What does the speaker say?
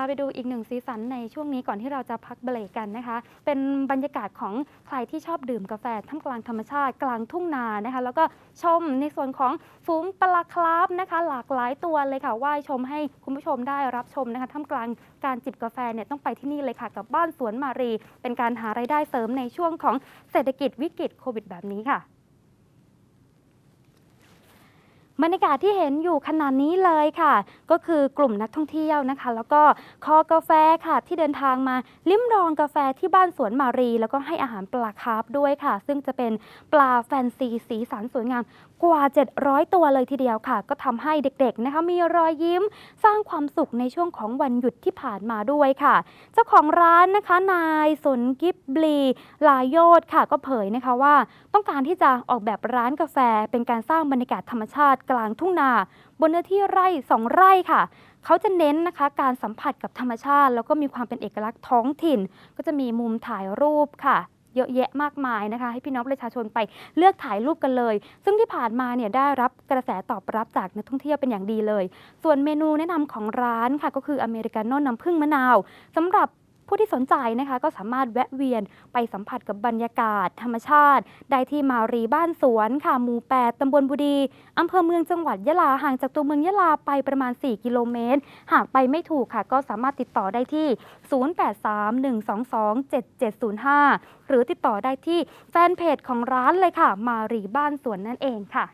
าไปดูอีกหนึ่งสีสันในช่วงนี้ก่อนที่เราจะพักเบรกกันนะคะ เป็นบรรยากาศของใครที่ชอบดื่มกาแฟท่ามกลางธรรมชาติกลางทุ่งนานะคะ แล้วก็ชมในส่วนของฝูงปลาคราฟนะคะ หลากหลายตัวเลยค่ะว่ายชมให้คุณผู้ชมได้รับชมนะคะท่ามกลางการจิบกาแฟเนี่ยต้องไปที่นี่เลยค่ะ กับบ้านสวนมารี เป็นการหารายได้เสริมในช่วงของเศรษฐกิจวิกฤตโควิดแบบนี้ค่ะ บรรยากาศที่เห็นอยู่ขนาดนี้เลยค่ะ ก็คือกลุ่มนักท่องเที่ยวนะคะ แล้วก็คอกาแฟค่ะที่เดินทางมาลิ้มลองกาแฟที่บ้านสวนมารี แล้วก็ให้อาหารปลาคาร์ฟด้วยค่ะ ซึ่งจะเป็นปลาแฟนซีสีสันสวยงามกว่า 700 ตัวเลยทีเดียวค่ะ ก็ทำให้เด็กๆนะคะมีรอยยิ้มสร้างความสุขในช่วงของวันหยุดที่ผ่านมาด้วยค่ะ เจ้าของร้านนะคะนายสนกิบลีลายโยดค่ะ ก็เผยนะคะว่า ต้องการที่จะออกแบบร้านกาแฟเป็นการสร้างบรรยากาศธรรมชาติกลางทุ่งนา บนเนื้อที่ไร่สองไร่ค่ะ เขาจะเน้นนะคะการสัมผัสกับธรรมชาติ แล้วก็มีความเป็นเอกลักษณ์ท้องถิ่น ก็จะมีมุมถ่ายรูปค่ะเยอะแยะมากมายนะคะ ให้พี่น้องประชาชนไปเลือกถ่ายรูปกันเลย ซึ่งที่ผ่านมาเนี่ยได้รับกระแสตอบรับจากนักท่องเที่ยวเป็นอย่างดีเลย ส่วนเมนูแนะนำของร้านค่ะก็คืออเมริกาโน่น้ำผึ้งมะนาวสำหรับ ผู้ที่สนใจนะคะก็สามารถแวะเวียนไปสัมผัสกับบรรยากาศ ธรรมชาติ ได้ที่มารีบ้านสวนค่ะหมู่8ตำบลบุดีอำเภอเมืองจังหวัดยะลาห่างจากตัวเมืองยะลาไปประมาณ 4 กิโลเมตร หากไปไม่ถูกค่ะ ก็สามารถติดต่อได้ที่ 0831227705 หรือติดต่อได้ที่แฟนเพจของร้านเลยค่ะ มารีบ้านสวนนั่นเองค่ะ